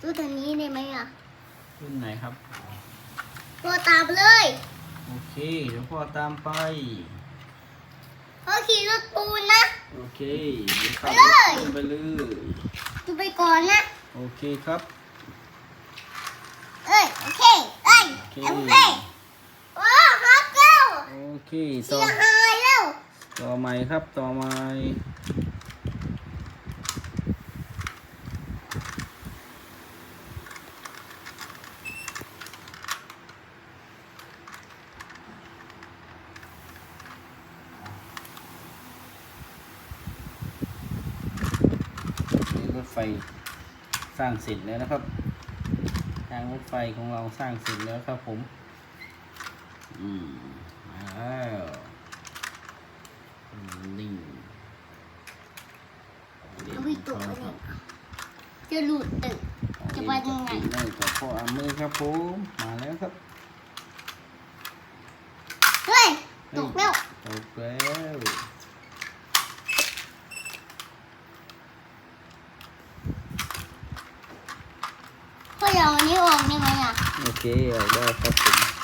ตู้ตัวนี้ได้ไหมอะขึ้นไหนครับ ตัวตามเลย โอเค เดี๋ยวพ่อตามไป เขาขี่รถปูนนะ โอเคเดี๋ยวขับไปเลยรถไปเลย ดูไปก่อนนะ โอเคครับ เอ้ย โอเค เอ้ยโอเค โอเคว้าวฮักเก้วโอเคเสีต่อยหายแล้ว ต่อใหม่ครับ ต่อใหม่ ไฟสร้างเสร็จแล้วนะครับ ทางรถไฟของเราสร้างเสร็จแล้วครับผม อืมมาแล้วอืมนี่เอาไปตัวนี้จะหลุดตึกจะไปยังไงได้กับพ่ออามือครับผมมาแล้วครับ เฮ้ยตกแล้วตกแล้ว เดี๋ยววันนี้ออกได้ไหมอะ โอเคออกได้ครับผม